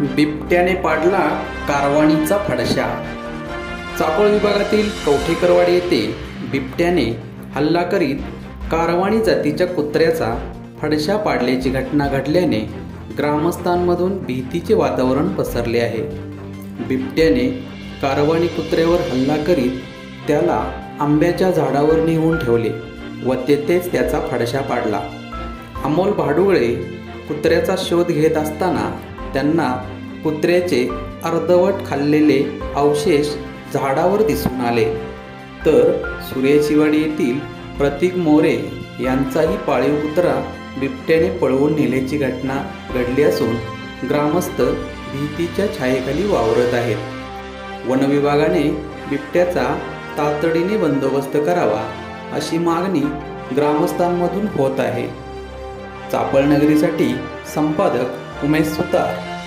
बिबट्याने पाडला कारवाणीचा फडशा. चाकोळ विभागातील कवठेकरवाडी येथे बिबट्याने हल्ला करीत कारवाणी जातीच्या कुत्र्याचा फडशा पाडल्याची घटना घडल्याने ग्रामस्थांमधून भीतीचे वातावरण पसरले आहे. बिबट्याने कारवाणी कुत्र्यावर हल्ला करीत त्याला आंब्याच्या झाडावर नेऊन ठेवले व तेथेच त्याचा फडशा पाडला. अमोल भाडुगळे कुत्र्याचा शोध घेत असताना त्यांना कुत्र्याचे अर्धवट खाल्लेले अवशेष झाडावर दिसून आले. तर सूर्यशिवाडी येथील प्रतीक मोरे यांचाही पाळीव कुत्रा बिबट्याने पळवून नेल्याची घटना घडली असून ग्रामस्थ भीतीच्या छायेखाली वावरत आहेत. वनविभागाने बिबट्याचा तातडीने बंदोबस्त करावा अशी मागणी ग्रामस्थांमधून होत आहे. चापळनगरीसाठी संपादक उमेश सुतार.